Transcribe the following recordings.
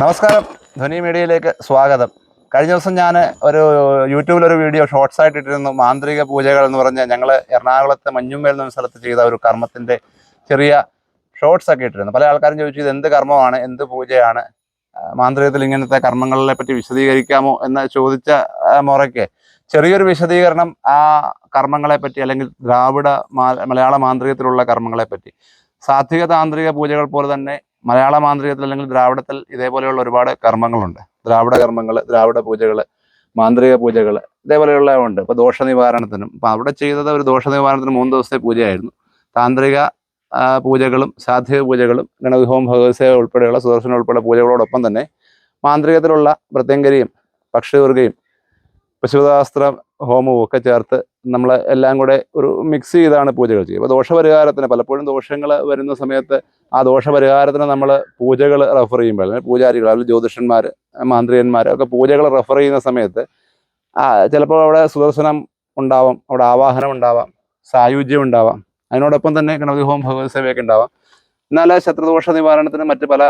നമസ്കാരം. ധ്വനി മീഡിയയിലേക്ക് സ്വാഗതം. കഴിഞ്ഞ ദിവസം ഞാൻ ഒരു യൂട്യൂബിൽ ഒരു വീഡിയോ ഷോർട്സ് ആയിട്ട് ഇട്ടിരുന്നു മാന്ത്രിക പൂജകൾ എന്ന് പറഞ്ഞ് ഞങ്ങൾ എറണാകുളത്തെ മഞ്ഞുമേൽ എന്ന സ്ഥലത്ത് ചെയ്ത ഒരു കർമ്മത്തിന്റെ ചെറിയ ഷോർട്സ് ഒക്കെ ഇട്ടിരുന്നു. പല ആൾക്കാരും ചോദിച്ചു ഇത് എന്ത് കർമ്മമാണ്? എന്ത് പൂജയാണ്? മാന്ത്രികത്തിൽ ഇങ്ങനത്തെ കർമ്മങ്ങളെ പറ്റി വിശദീകരിക്കാമോ? എന്ന് ചോദിച്ച മുറയ്ക്ക് ചെറിയൊരു വിശദീകരണം ആ കർമ്മങ്ങളെ പറ്റി അല്ലെങ്കിൽ ദ്രാവിഡ മലയാള മാന്ത്രികത്തിലുള്ള കർമ്മങ്ങളെ പറ്റി. സാത്വിക താന്ത്രിക പൂജകൾ പോലെ തന്നെ മലയാള മാന്ത്രികത്തിൽ അല്ലെങ്കിൽ ദ്രാവിഡത്തിൽ ഇതേപോലെയുള്ള ഒരുപാട് കർമ്മങ്ങളുണ്ട്. ദ്രാവിഡ കർമ്മങ്ങൾ ദ്രാവിഡ പൂജകൾ മാന്ത്രിക പൂജകൾ ഇതേപോലെയുള്ള ഉണ്ട്. ഇപ്പൊ ദോഷ നിവാരണത്തിനും അപ്പൊ അവിടെ ചെയ്തത് ഒരു ദോഷ നിവാരണത്തിന് മൂന്ന് ദിവസത്തെ പൂജയായിരുന്നു. താന്ത്രിക പൂജകളും സാധ്യത പൂജകളും ഗണവിഹോം ഭഗവത്സേവ ഉൾപ്പെടെയുള്ള സുദർശനം ഉൾപ്പെടെ പൂജകളോടൊപ്പം തന്നെ മാന്ത്രികത്തിലുള്ള പ്രത്യങ്കരിയും പക്ഷിദുർഗയും പശുപതാസ്ത്ര ഹോമവും ഒക്കെ ചേർത്ത് നമ്മൾ എല്ലാം കൂടെ ഒരു മിക്സ് ചെയ്താണ് പൂജകൾ ചെയ്യുക. അപ്പോൾ ദോഷപരിഹാരത്തിന് പലപ്പോഴും ദോഷങ്ങൾ വരുന്ന സമയത്ത് ആ ദോഷപരിഹാരത്തിന് നമ്മൾ പൂജകൾ റെഫർ ചെയ്യുമ്പോൾ അല്ലെങ്കിൽ പൂജാരികൾ അല്ലെങ്കിൽ ജ്യോതിഷന്മാർ മാന്ത്രികന്മാർ ഒക്കെ പൂജകൾ റെഫർ ചെയ്യുന്ന സമയത്ത് ആ ചിലപ്പോൾ അവിടെ സുദർശനം ഉണ്ടാവാം അവിടെ ആവാഹനം ഉണ്ടാവാം സായുജ്യം ഉണ്ടാവാം. അതിനോടൊപ്പം തന്നെ ഗണപതി ഹോം ഭഗവത് സേവയൊക്കെ ഉണ്ടാവാം. എന്നാൽ ശത്രുദോഷ നിവാരണത്തിന് മറ്റ് പല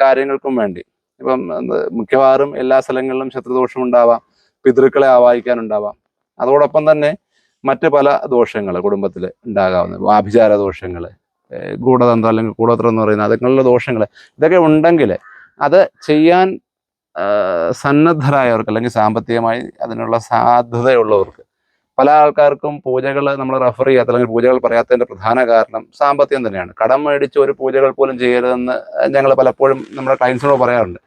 കാര്യങ്ങൾക്കും വേണ്ടി. ഇപ്പം മിക്കവാറും എല്ലാ സ്ഥലങ്ങളിലും ശത്രുദോഷം ഉണ്ടാവാം പിതൃക്കളെ ആവാഹിക്കാനുണ്ടാവാം. അതോടൊപ്പം തന്നെ മറ്റ് പല ദോഷങ്ങൾ കുടുംബത്തിൽ ഉണ്ടാകാവുന്ന ആഭിചാര ദോഷങ്ങൾ ഗൂഢതന്ത്രം അല്ലെങ്കിൽ കൂടോത്രം എന്ന് പറയുന്ന അതുങ്ങളുടെ ദോഷങ്ങൾ ഇതൊക്കെ ഉണ്ടെങ്കിൽ അത് ചെയ്യാൻ സന്നദ്ധരായവർക്ക് അല്ലെങ്കിൽ സാമ്പത്തികമായി അതിനുള്ള സാധ്യതയുള്ളവർക്ക് പല ആൾക്കാർക്കും പൂജകൾ നമ്മൾ റെഫർ ചെയ്യാത്ത അല്ലെങ്കിൽ പൂജകൾ പറയാത്തതിന്റെ പ്രധാന കാരണം സാമ്പത്തികം തന്നെയാണ്. കടം മേടിച്ച് ഒരു പൂജകൾ പോലും ചെയ്യരുതെന്ന് ഞങ്ങൾ പലപ്പോഴും നമ്മുടെ ക്ലയൻസിനോട് പറയാറുണ്ട്.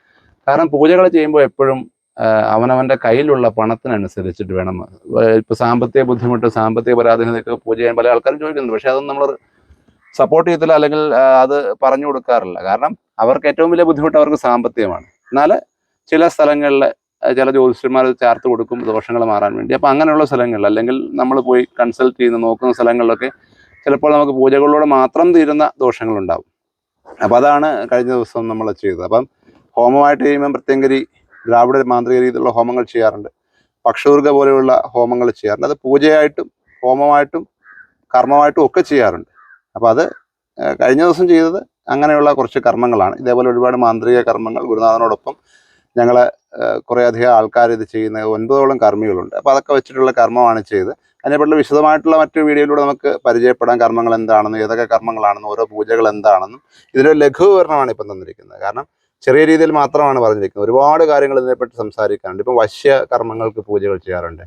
കാരണം പൂജകൾ ചെയ്യുമ്പോൾ എപ്പോഴും അവനവന്റെ കയ്യിലുള്ള പണത്തിനനുസരിച്ചിട്ട് വേണം. ഇപ്പോൾ ഇപ്പൊ സാമ്പത്തിക ബുദ്ധിമുട്ട് സാമ്പത്തിക പരാധീനതയൊക്കെ പൂജ ചെയ്യാൻ പല ആൾക്കാരും ചോദിക്കുന്നുണ്ട്. പക്ഷേ അതൊന്നും നമ്മൾ സപ്പോർട്ട് ചെയ്യത്തില്ല അല്ലെങ്കിൽ അത് പറഞ്ഞു കൊടുക്കാറില്ല. കാരണം അവർക്ക് ഏറ്റവും വലിയ ബുദ്ധിമുട്ട് അവർക്ക് സാമ്പത്തികമാണ്. എന്നാൽ ചില സ്ഥലങ്ങളിൽ ചില ജ്യോതിഷന്മാർ ചേർത്ത് കൊടുക്കും ദോഷങ്ങൾ മാറാൻ വേണ്ടി. അപ്പോൾ അങ്ങനെയുള്ള സ്ഥലങ്ങളിൽ അല്ലെങ്കിൽ നമ്മൾ പോയി കൺസൾട്ട് ചെയ്യുന്ന നോക്കുന്ന സ്ഥലങ്ങളിലൊക്കെ ചിലപ്പോൾ നമുക്ക് പൂജകളിലൂടെ മാത്രം തീരുന്ന ദോഷങ്ങളുണ്ടാവും. അപ്പോൾ അതാണ് കഴിഞ്ഞ ദിവസം നമ്മൾ ചെയ്തത്. അപ്പം ഹോമമായിട്ട് ചെയ്യുമ്പം പ്രത്യേകരി ദ്രാവിഡ മാന്ത്രിക രീതിയിലുള്ള ഹോമങ്ങൾ ചെയ്യാറുണ്ട്. പക്ഷൂർഗ പോലെയുള്ള ഹോമങ്ങൾ ചെയ്യാറുണ്ട്. അത് പൂജയായിട്ടും ഹോമമായിട്ടും കർമ്മമായിട്ടും ഒക്കെ ചെയ്യാറുണ്ട്. അപ്പോൾ അത് കഴിഞ്ഞ ദിവസം ചെയ്തത് അങ്ങനെയുള്ള കുറച്ച് കർമ്മങ്ങളാണ്. ഇതേപോലെ ഒരുപാട് മാന്ത്രിക കർമ്മങ്ങൾ ഗുരുനാഥനോടൊപ്പം ഞങ്ങൾ കുറേയധികം ആൾക്കാർ ഇത് ചെയ്യുന്ന ഒൻപതോളം കർമ്മികളുണ്ട്. അപ്പോൾ അതൊക്കെ വെച്ചിട്ടുള്ള കർമ്മമാണ് ചെയ്ത് അതിനെപ്പറ്റി വിശദമായിട്ടുള്ള മറ്റു വീഡിയോയിലൂടെ നമുക്ക് പരിചയപ്പെടാൻ കർമ്മങ്ങൾ എന്താണെന്നും ഏതൊക്കെ കർമ്മങ്ങളാണെന്നും ഓരോ പൂജകൾ എന്താണെന്നും. ഇതിലൊരു ലഘുവിവരണമാണ് ഇപ്പം തന്നിരിക്കുന്നത്. കാരണം ചെറിയ രീതിയിൽ മാത്രമാണ് പറഞ്ഞിരിക്കുന്നത്. ഒരുപാട് കാര്യങ്ങൾ ഇതിനെപ്പറ്റി സംസാരിക്കാറുണ്ട് ഇപ്പം വശ്യ കർമ്മങ്ങൾക്ക് പൂജകൾ ചെയ്യാറുണ്ട്.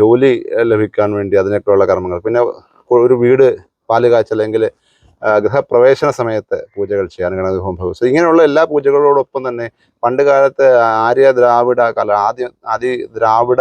ജോലി ലഭിക്കാൻ വേണ്ടി അതിനൊക്കെയുള്ള കർമ്മങ്ങൾ. പിന്നെ ഒരു വീട് പാൽ കാച്ചൽ അല്ലെങ്കിൽ ഗൃഹപ്രവേശന സമയത്ത് പൂജകൾ ചെയ്യാൻ ഗണപതി ഹോം ഭഗവത്. ഇങ്ങനെയുള്ള എല്ലാ പൂജകളോടൊപ്പം തന്നെ പണ്ട് കാലത്ത് ആര്യ ദ്രാവിഡ കാല ആദ്യ ആദ്യ ദ്രാവിഡ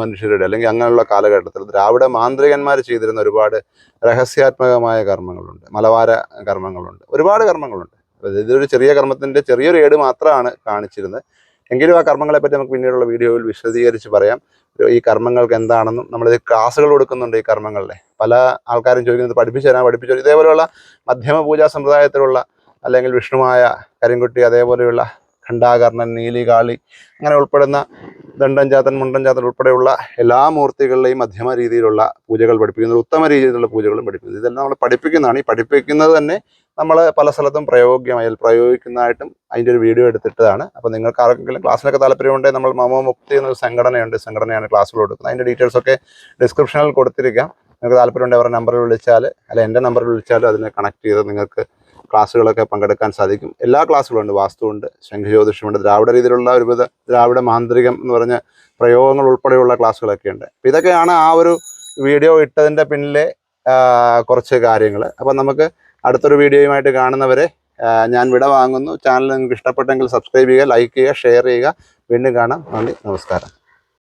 മനുഷ്യരുടെ അല്ലെങ്കിൽ അങ്ങനെയുള്ള കാലഘട്ടത്തിൽ ദ്രാവിഡ മാന്ത്രികന്മാർ ചെയ്തിരുന്ന ഒരുപാട് രഹസ്യാത്മകമായ കർമ്മങ്ങളുണ്ട്. മലവാര കർമ്മങ്ങളുണ്ട്. ഒരുപാട് കർമ്മങ്ങളുണ്ട്. ഇതൊരു ചെറിയ കർമ്മത്തിന്റെ ചെറിയൊരു ഏട് മാത്രമാണ് കാണിച്ചിരുന്നത്. എങ്കിലും ആ കർമ്മങ്ങളെ പറ്റി നമുക്ക് പിന്നീടുള്ള വീഡിയോയിൽ വിശദീകരിച്ച് പറയാം. ഈ കർമ്മങ്ങൾക്ക് എന്താണെന്നും നമ്മൾ ക്ലാസ്സുകൾ കൊടുക്കുന്നുണ്ട് ഈ കർമ്മങ്ങളിലെ. പല ആൾക്കാരും ചോദിക്കുന്നത് പഠിപ്പിച്ചു തരാൻ പഠിപ്പിച്ചു തരാം. ഇതേപോലെയുള്ള മധ്യമ പൂജാ സമ്പ്രദായത്തിലുള്ള അല്ലെങ്കിൽ വിഷ്ണുമായ കരിങ്കുട്ടി അതേപോലെയുള്ള ഖണ്ഡാകർണൻ നീലികാളി അങ്ങനെ ഉൾപ്പെടുന്ന ദണ്ഡൻ ചാത്തൻ മുണ്ടൻ ചാത്തൻ ഉൾപ്പെടെയുള്ള എല്ലാ മൂർത്തികളുടെയും മധ്യമ രീതിയിലുള്ള പൂജകൾ പഠിപ്പിക്കുന്നത് ഉത്തമ രീതിയിലുള്ള പൂജകളും പഠിപ്പിക്കുന്നത് ഇതെല്ലാം നമ്മൾ പഠിപ്പിക്കുന്നതാണ്. ഈ പഠിപ്പിക്കുന്നത് തന്നെ നമ്മൾ പല സ്ഥലത്തും പ്രയോഗ്യമായി പ്രയോഗിക്കുന്നതായിട്ടും അതിന്റെ ഒരു വീഡിയോ എടുത്തിട്ടതാണ്. അപ്പോൾ നിങ്ങൾക്ക് ആർക്കെങ്കിലും ക്ലാസ്സിനൊക്കെ താല്പര്യമുണ്ടെങ്കിൽ നമ്മൾ മമോ മുക്തി എന്നൊരു സംഘടനയുണ്ട് സംഘടനയാണ് ക്ലാസ്സുകൾ കൊടുക്കുന്നത്. അതിന്റെ ഡീറ്റെയിൽസ് ഒക്കെ ഡിസ്ക്രിപ്ഷനിൽ കൊടുത്തിരിക്കാം. നിങ്ങൾക്ക് താല്പര്യമുണ്ടെങ്കിൽ അവരുടെ നമ്പറിൽ വിളിച്ചാൽ അല്ല എന്റെ നമ്പറിൽ വിളിച്ചാൽ അതിനെ കണക്ട് ചെയ്ത് നിങ്ങൾക്ക് ക്ലാസ്സുകളൊക്കെ പങ്കെടുക്കാൻ സാധിക്കും. എല്ലാ ക്ലാസ്സുകളും ഉണ്ട്. വാസ്തുവുണ്ട് ശംഖുജ്യോതിഷമുണ്ട് ദ്രാവിഡ രീതിയിലുള്ള ഒരുവിധ ദ്രാവിഡ മാന്ത്രികം എന്ന് പറഞ്ഞ പ്രയോഗങ്ങൾ ഉൾപ്പെടെയുള്ള ക്ലാസ്സുകളൊക്കെ ഉണ്ട്. ഇതൊക്കെയാണ് ആ ഒരു വീഡിയോ ഇട്ടതിന്റെ പിന്നിലെ കുറച്ച് കാര്യങ്ങൾ അപ്പം നമുക്ക് അടുത്തൊരു വീഡിയോയുമായിട്ട് കാണുന്നവരെ ഞാൻ വിട വാങ്ങുന്നു. ചാനൽ നിങ്ങൾക്ക് ഇഷ്ടപ്പെട്ടെങ്കിൽ സബ്സ്ക്രൈബ് ചെയ്യുക ലൈക്ക് ചെയ്യുക ഷെയർ ചെയ്യുക. വീണ്ടും കാണാം. നന്ദി നമസ്കാരം.